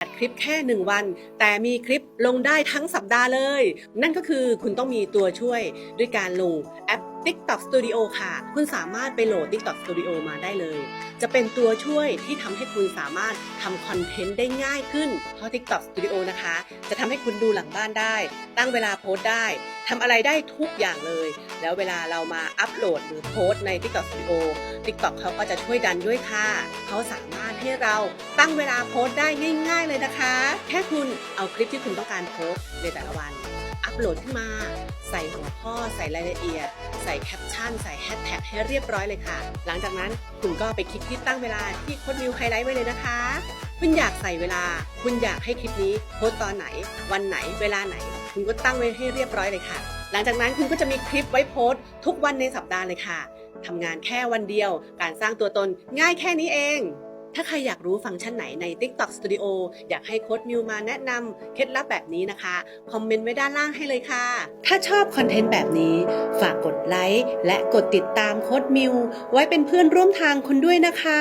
อัดคลิปแค่ 1 วัน แต่มีคลิปลงได้ทั้งสัปดาห์เลย นั่นก็คือคุณต้องมีตัวช่วยด้วยการลงแอป TikTok Studio ค่ะ คุณสามารถไปโหลด TikTok Studio มาได้เลย จะเป็นตัวช่วยที่ทำให้คุณสามารถทำคอนเทนต์ได้ง่ายขึ้น เพราะ TikTok Studio นะคะ จะทำให้คุณดูหลังบ้านได้ ตั้งเวลาโพสต์ได้ทำอะไรได้ทุกอย่างเลย แล้วเวลาเรามาอัปโหลดหรือโพสต์ใน TikTok Studio TikTok เขาก็จะช่วยดันด้วยค่ะ เขาสามารถให้เราตั้งเวลาโพสต์ได้ง่าย ๆ เลยนะคะ แค่คุณเอาคลิปที่คุณต้องการโพสต์ในแต่ละวัน อัปโหลดขึ้นมา ใส่หัวข้อ ใส่รายละเอียด ใส่แคปชั่น ใส่แฮชแท็กให้เรียบร้อยเลยค่ะ หลังจากนั้นคุณก็ไปคลิกที่ตั้งเวลาที่โค้ดมิวไฮไลท์ไว้เลยนะคะ คุณอยากใส่เวลา คุณอยากให้คลิปนี้โพสต์ตอนไหน วันไหน เวลาไหน คุณก็ตั้งไว้ให้เรียบร้อยเลยค่ะ หลังจากนั้นคุณก็จะมีคลิปไว้โพสต์ทุกวันในสัปดาห์เลยค่ะทำงานแค่วันเดียว การสร้างตัวตนง่ายแค่นี้เอง ถ้าใครอยากรู้ฟังก์ชันไหนใน TikTok Studio อยากให้โค้ดมิวมาแนะนำเคล็ดลับแบบนี้นะคะ คอมเมนต์ไว้ด้านล่างให้เลยค่ะ ถ้าชอบคอนเทนต์แบบนี้ ฝากกดไลค์และกดติดตามโค้ดมิวไว้เป็นเพื่อนร่วมทางคุณด้วยนะคะ